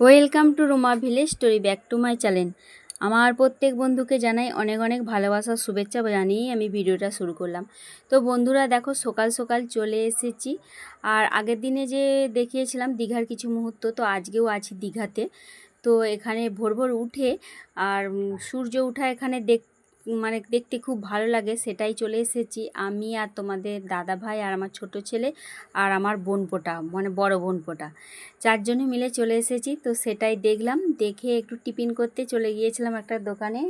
Welcome to Ruma village story back to my channel. আমার প্রত্যেক বন্ধুকে জানাই অনেক অনেক ভালোবাসার শুভেচ্ছা জানিয়েই আমি ভিডিওটা শুরু করলাম। তো বন্ধুরা, দেখো সকাল সকাল চলে এসেছি। আর আগের দিনে যে দেখিয়েছিলাম দীঘার কিছু মুহূর্ত, তো আজকেও আছি দীঘাতে। তো এখানে ভোর ভোর উঠে আর সূর্য উঠা এখানে দেখ মানে দেখতে খুব ভালো লাগে, সেটাই চলে এসেছি। আমি আর তোমাদের দাদা ভাই আর আমার ছোট ছেলে আর আমার বোনপোটা মানে বড় বোনপোটা চারজনে মিলে চলে এসেছি, তো সেটাই দেখলাম। দেখে একটু টিফিন করতে চলে গিয়েছিলাম একটা দোকানে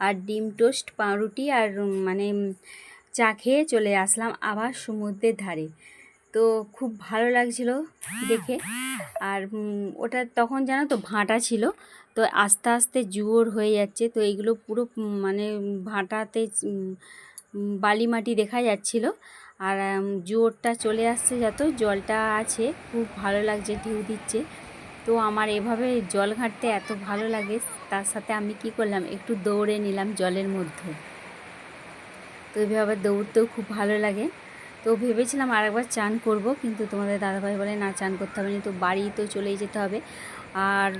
আর ডিম টোস্ট, পাউরুটি আর মানে চা খেয়ে চলে আসলাম আবার সমুদ্রের ধারে। তো খুব ভালো লাগছিল দেখে। আর ওটা তখন জানো তো ভাঁটা ছিল, তো আস্তে আস্তে জোর হয়ে যাচ্ছে, তো এইগুলো পুরো মানে ভাঁটাতে বালি মাটি দেখা যাচ্ছিল। আর জোরটা চলে আসছে যত, জলটা আছে, খুব ভালো লাগছে, ঢেউ দিচ্ছে। তো আমার এভাবে জল ঘাঁটতে এত ভালো লাগে, তার সাথে আমি কি করলাম, একটু দৌড়ে নিলাম জলের মধ্যে। তো এভাবে দৌড়তেও খুব ভালো লাগে। তো ভেবেছিলাম আরেকবার চান করব, কিন্তু তোমাদের দাদাভাই বলে, না, চান করতে হবে না, তো বাড়ি তো চলেই যেতে হবে। আর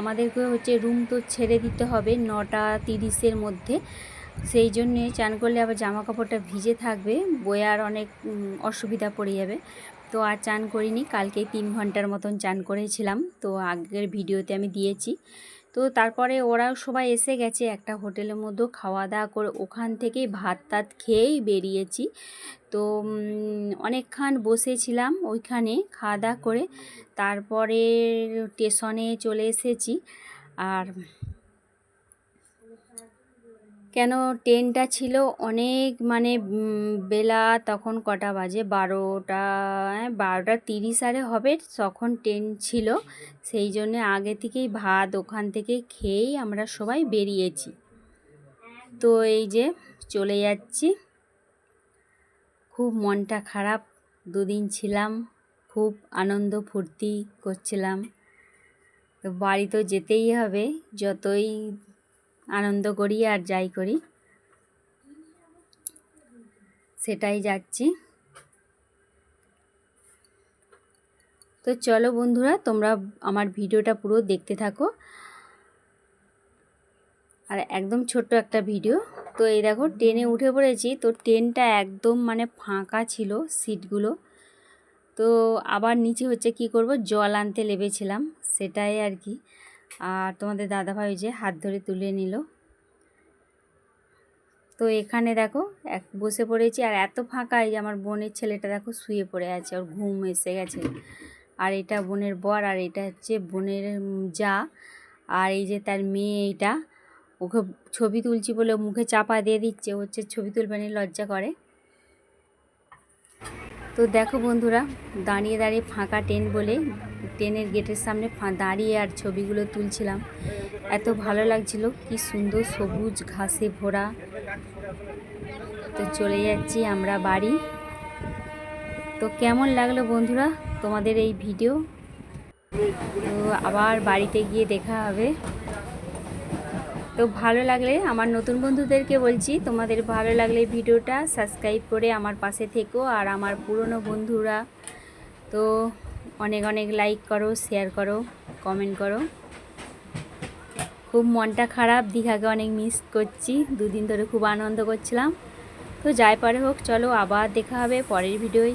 আমাদেরকে হচ্ছে রুম তো ছেড়ে দিতে হবে নটা তিরিশের মধ্যে। সেই জন্যে চান করলে আবার জামা কাপড়টা ভিজে থাকবে বয়ার অনেক অসুবিধা পড়ে যাবে। তো আর চান করিনি কালকেই তিন ঘণ্টার মতন চান করেছিলাম, তো আগের ভিডিওতে আমি দিয়েছি। তো তারপরে ওরাও সবাই এসে গেছে একটা হোটেলের মধ্যে খাওয়া দাওয়া করে। ওখান থেকেই ভাত টাত খেয়েই বেরিয়েছি। তো অনেকক্ষণ বসেছিলাম ওইখানে খাওয়া দাওয়া করে। তারপরে স্টেশনে চলে এসেছি। আর কেন ট্রেনটা ছিল অনেক মানে বেলা তখন কটা বাজে? বারোটা হ্যাঁ, বারোটা তিরিশ আরে হবে তখন ট্রেন ছিল। সেই জন্যে আগে থেকেই ভাত ওখান থেকে খেয়েই আমরা সবাই বেরিয়েছি। তো এই যে চলে যাচ্ছি। খুব মনটা খারাপ দুদিন ছিলাম খুব আনন্দ ফুর্তি করছিলাম। তো বাড়ি তো যেতেই হবে যতই আনন্দ করি আর যাই করি। সেটাই যাচ্ছি। তো চলো বন্ধুরা, তোমরা আমার ভিডিওটা পুরো দেখতে থাকো। আর একদম ছোট্ট একটা ভিডিও। তো এই দেখো, ট্রেনে উঠে পড়েছি। তো ট্রেনটা একদম মানে ফাঁকা ছিল সিটগুলো। তো আবার নিচে হচ্ছে কি করব, জল আনতে লেবেছিলাম সেটাই আর কি। আর তোমাদের দাদাভাই যে হাত ধরে তুলে নিল। তো এখানে দেখো, এক বসে পড়েছি আর এত ফাঁকা যে আমার বোনের ছেলেটা দেখো শুয়ে পড়ে আছে, ওর ঘুম এসে গেছে। আর এটা বোনের বর আর এটা হচ্ছে বোনের যা। আর এই যে তার মেয়ে এইটা, ওকে ছবি তুলছি বলে মুখে চাপা দিয়ে দিচ্ছে হচ্ছে ছবি তুলবে না, লজ্জা করে। তো দেখো বন্ধুরা, দাঁড়িয়ে দাঁড়িয়ে ফাঁকা ট্রেন বলে ট্রেনের গেটের সামনে দাঁড়িয়ে আর ছবিগুলো তুলছিলাম। এত ভালো লাগছিল, কি সুন্দর সবুজ ঘাসে ভরা। তো চলে যাচ্ছি আমরা বাড়ি। তো কেমন লাগল বন্ধুরা তোমাদের এই ভিডিও? তো আবার বাড়িতে গিয়ে দেখা হবে। তো ভালো লাগলে আমার নতুন বন্ধুদেরকে বলছি, তোমাদের ভালো লাগলে ভিডিওটা সাবস্ক্রাইব করে আমার পাশে থেকো আর আমার পুরনো বন্ধুরা। তো অনেক অনেক লাইক করো শেয়ার করো কমেন্ট করো। খুব মনটা খারাপ, দীঘাকে অনেক মিস করছি, দুদিন ধরে খুব আনন্দ করছিলাম। তো যাই পারে হোক, চলো আবার দেখা হবে পরের ভিডিওয়